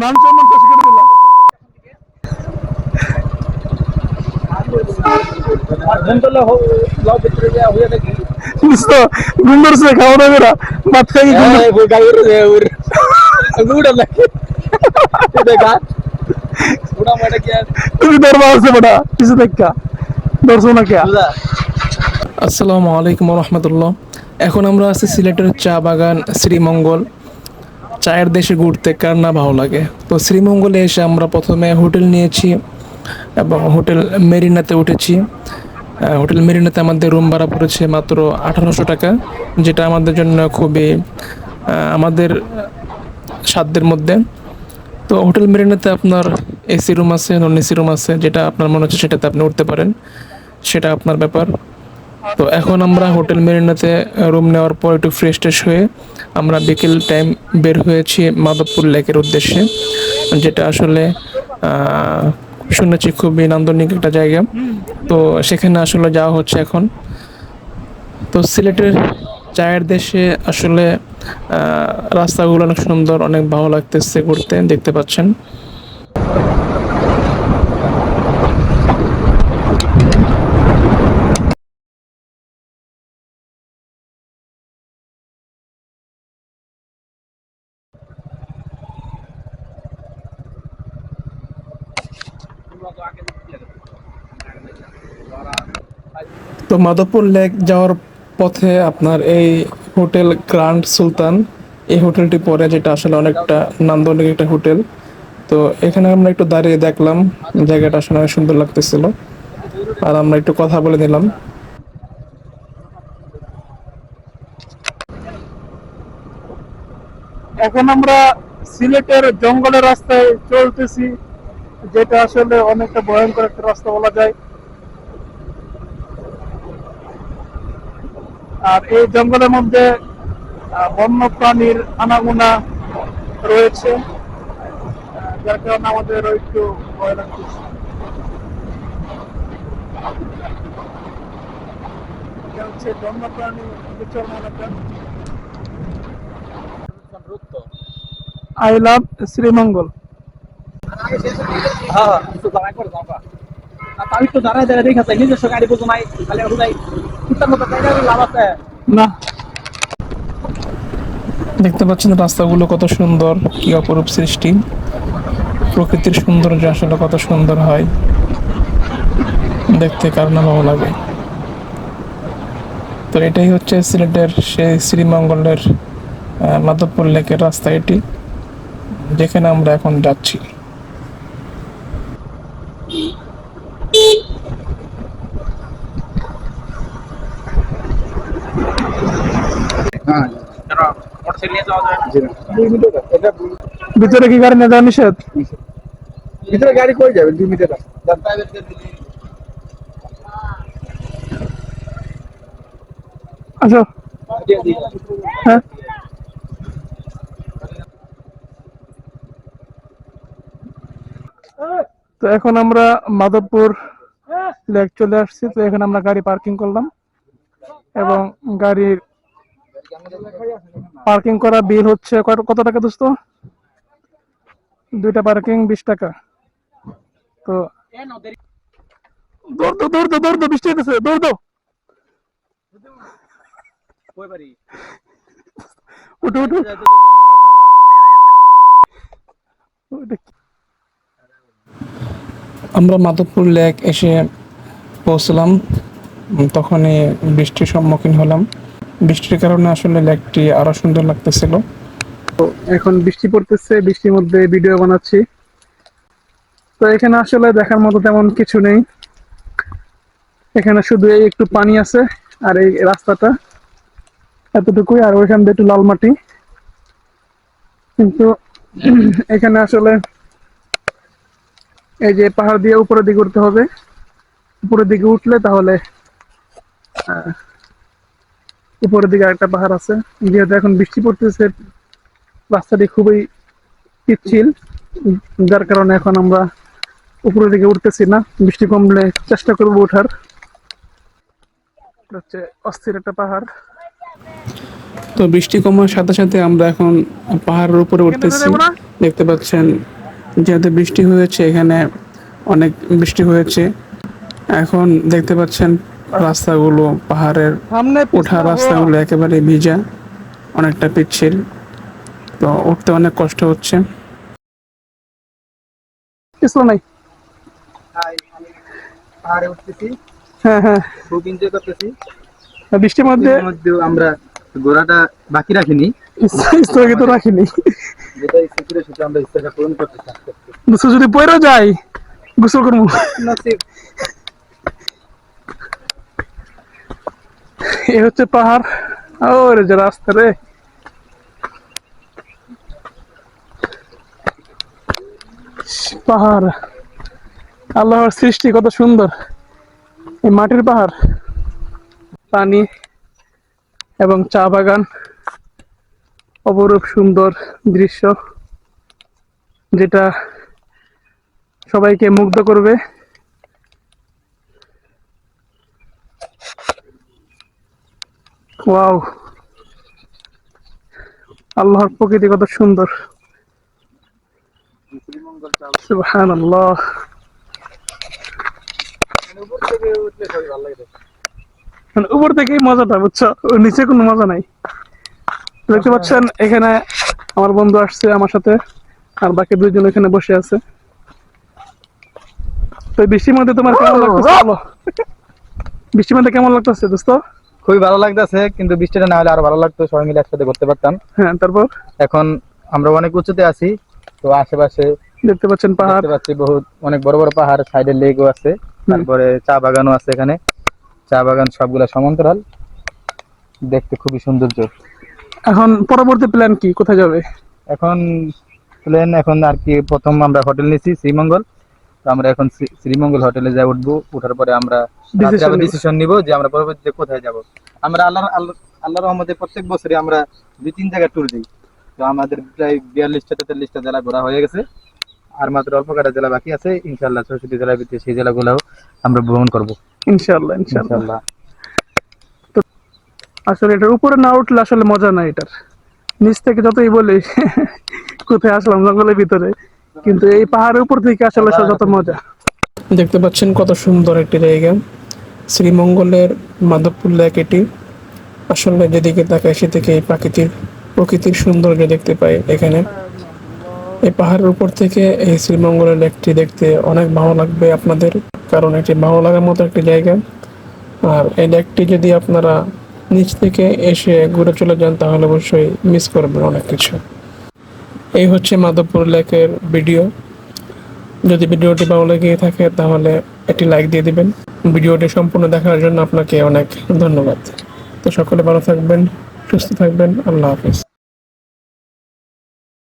ಮಾಂಸವನ್ನು ಕಸಿಗಿಡೋದಿಲ್ಲ ಗುಂಡರ್ಸ್ಬೇಕು ಅವ್ರ ಮತ್ತಾಗಿ ಗೂಡಲ್ಲ ಧರ್ಮಾಸೆ ಬಡ ಬಿಸದಕ್ಕ আসসালামু আলাইকুম রহমতুল্লাহ এখন আমরা আছি সিলেটের চা বাগান শ্রীমঙ্গল। চায়ের দেশে ঘুরতে কার না ভালো লাগে? তো শ্রীমঙ্গলে এসে আমরা প্রথমে হোটেল নিয়েছি এবং হোটেল মেরিনাতে উঠেছি। হোটেল মেরিনাতে আমাদের রুম ভাড়া পড়েছে মাত্র আঠারোশো টাকা, যেটা আমাদের জন্য খুবই আমাদের সাধ্যের মধ্যে। তো হোটেল মেরিনাতে আপনার এসি রুম আছে, নন এসি রুম আছে, যেটা আপনার মনে হচ্ছে সেটাতে আপনি উঠতে পারেন। সেটা আপনার ব্যাপার। তো এখন আমরা হোটেল মেরিনাতে রুম নেওয়ার পর একটু ফ্রেশ ট্রেশ হয়ে আমরা বিকেল টাইম বের হয়েছি মাধবপুর লেকের উদ্দেশ্যে, যেটা আসলে শুনেছি খুবই নান্দনিক একটা জায়গা। তো সেখানে আসলে যাওয়া হচ্ছে এখন। তো সিলেটের চায়ের দেশে আসলে রাস্তাগুলো অনেক সুন্দর, অনেক ভালো লাগতেছে ঘুরতে, দেখতে পাচ্ছেন। তো মাধবপুর লেক যাওয়ার পথে আপনার এই হোটেল গ্র্যান্ড সুলতান, এই হোটেলটি পরে যেটা আসলে অনেকটা নান্দনিক একটা হোটেল। তো এখানে আমরা একটু দাঁড়িয়ে দেখলাম, জায়গাটা আসলে অনেক সুন্দর লাগতেছিল। আর আমরা একটু কথা বলে নিলাম। এখন আমরা সিলেটের জঙ্গলের রাস্তায় চলতেছি। যেটা আসলে অনেকটা ভয়ঙ্কর একটা রাস্তা বলা যায়। আর এই জঙ্গলের মধ্যে বন্য প্রাণীর আনাগোনা রয়েছে। যার কারণে আমাদের একটু ভয় লাগতেছে। এটা হচ্ছে বন্য প্রাণী বিচরণ এলাকা। I love Sreemangal. আছে। না। দেখতে পাচ্ছেন রাস্তাগুলো কত সুন্দর, কি অপরূপ সৃষ্টি। প্রকৃতির সৌন্দর্য আসলে কত সুন্দর হয়। দেখতে কার না ভালো লাগে। তো এটাই হচ্ছে সিলেটের সেই শ্রীমঙ্গলের মাধবপুর লেকের রাস্তা এটি, যেখানে আমরা এখন যাচ্ছি মোটরসাইকেল নিয়ে যাওয়া যায় ভিতরে কি গাড়ি না যাওয়া নিষেধ? ভিতরে গাড়ি কই যাবে? দুই মিটার আসো। হ্যাঁ। তো এখন আমরা মাধবপুর লেক চলে আসছি। তো এখানে আমরা গাড়ি পার্কিং করলাম এবং গাড়ির পার্কিং করা বিল হচ্ছে কত- টাকা দোস্ত? দুইটা পার্কিং বিশ টাকা। তো দৌড় আমরা মাধবপুর লেক এসে পৌঁছলাম। তখনই বৃষ্টির সম্মুখীন হলাম। বৃষ্টির কারণে আসলে লেকটি আরও সুন্দর লাগতেছিল। তো এখন বৃষ্টি পড়তেছে, বৃষ্টির মধ্যে ভিডিও বানাচ্ছি। তো এখানে আসলে দেখার মতো তেমন কিছু নেই। এখানে শুধু এই একটু পানি আছে আর এই রাস্তাটা এতটুকুই, আর ওইখান দিয়ে একটু লাল মাটি। কিন্তু এখানে আসলে এই যে পাহাড় দিয়ে উপরের দিকে উঠতে হবে। উপরের দিকে উঠলে তাহলে উপরের দিকে একটা পাহাড় আছে। যেহেতু এখন বৃষ্টি পড়তেছে। রাস্তাটি খুবই পিচ্ছিল। যার কারণে এখন আমরা উপরের দিকে উঠতেছি না। বৃষ্টি কমলে চেষ্টা করব ওঠার। হচ্ছে অস্থির একটা পাহাড়। তো বৃষ্টি কমার সাথে সাথে আমরা এখন পাহাড়ের উপরে উঠতেছি। দেখতে পাচ্ছেন যেহেতু বৃষ্টি হয়েছে এখানে অনেক বৃষ্টি হয়েছে। এখন দেখতে পাচ্ছেন রাস্তাগুলো পাহাড়ের সামনে ওঠা রাস্তাগুলো একেবারে ভিজা অনেকটা পিচ্ছিল। তো উঠতে অনেক কষ্ট হচ্ছে। কিছু নাই। পাহাড়ে উঠতেছি। হ্যাঁ হ্যাঁ। খুব এনজয় করতেছি। বৃষ্টির মধ্যে মধ্যেও আমরা ঘোড়াটা বাকি রাখিনি। স্থগিত রাখিনি। যেটা আমরা ইচ্ছাটা পূরণ করতে চাচ্ছি। যদি পড়েও যাই গোসল করব। এ হচ্ছে পাহাড়। ওরে যে রাস্তা রে। পাহাড়। আল্লাহর সৃষ্টি কত সুন্দর। এই মাটির পাহাড়। পানি এবং চা বাগান। অপরূপ সুন্দর দৃশ্য। যেটা সবাইকে মুগ্ধ করবে। ওয়াও। আল্লাহর প্রকৃতি কত সুন্দর। সুবহানাল্লাহ। মানে উপর থেকেই মজাটা বুঝছ? ওর নিচে কোনো মজা নাই। দেখতে পাচ্ছেন এখানে আমার বন্ধু আসছে আমার সাথে আর বাকি দুইজন এখানে বসে আছে। তো বৃষ্টির মধ্যে তোমার কেমন লাগতেছে বলো? বৃষ্টির মধ্যে কেমন লাগতেছে দোস্ত? খুবই ভালো লাগতেছে কিন্তু বৃষ্টিটা না হলে আরও ভালো লাগতো সবাই মিলে একসাথে করতে পারতাম। হ্যাঁ তারপর? এখন আমরা অনেক উঁচুতে আছি তো আশেপাশে দেখতে পাচ্ছেন পাহাড়। দেখতে পাচ্ছি বহুত অনেক বড় বড় পাহাড় সাইডে লেকও আছে তারপরে চা বাগানও আছে এখানে। চা বাগান সবগুলা সমান্তরাল দেখতে খুবই সৌন্দর্য। এখন পরবর্তী প্ল্যান কি? কোথায় যাবে? এখন প্লেন এখন আর কি প্রথম আমরা হোটেল নিয়েছি শ্রীমঙ্গল। তো আমরা এখন শ্রী- শ্রীমঙ্গল হোটেলে যাই উঠবো। উঠার পরে আমরা ডিসিশন নিব। যে আমরা পরবর্তীতে কোথায় যাব। আমরা আল্লাহ আল্লাহ রহমতে প্রত্যেক বছরে আমরা দুই তিন জায়গায় ট্যুর দিই। তো আমাদের প্রায় বিয়াল্লিশটা তেতাল্লিশটা জেলা ঘোরা হয়ে গেছে। আর মাত্র অল্প কটা জেলা বাকি আছে। ইনশাল্লাহ চৌষট্টি জেলার ভিতরে সেই জেলাগুলোও আমরা ভ্রমণ করব। ইনশাআল্লাহ ইনশাআল্লাহ। ইনশাল্লাহ আসলে এটার উপরে না উঠলে আসলে মজা নাই এটার। নিচ থেকে যতই বলি কোথায় আসলাম জঙ্গলের ভিতরে। কিন্তু এই পাহাড়ের উপর থেকে আসলে যত মজা। দেখতে পাচ্ছেন কত সুন্দর একটি জায়গা। শ্রীমঙ্গলের মাধবপুর লেক এটি আসলে যেদিকে তাকায় সেদিকে এই প্রাকৃতিক প্রকৃতির সৌন্দর্য দেখতে পাই এখানে। এই পাহাড়ের উপর থেকে এই শ্রীমঙ্গলের লেকটি দেখতে অনেক ভালো লাগবে আপনাদের, কারণ এটি ভালো লাগার মতো একটি জায়গা। আর এই লেকটি যদি আপনারা নিচ থেকে এসে ঘুরে চলে যান তাহলে অবশ্যই মিস করবেন অনেক কিছু। এই হচ্ছে মাধবপুর লেকের ভিডিও। যদি ভিডিওটি ভালো লেগে থাকে, তাহলে একটি লাইক দিয়ে দিবেন। ভিডিওটি সম্পূর্ণ দেখার জন্য আপনাকে অনেক ধন্যবাদ। তো সকলে ভালো থাকবেন, সুস্থ থাকবেন। আল্লাহ হাফিজ।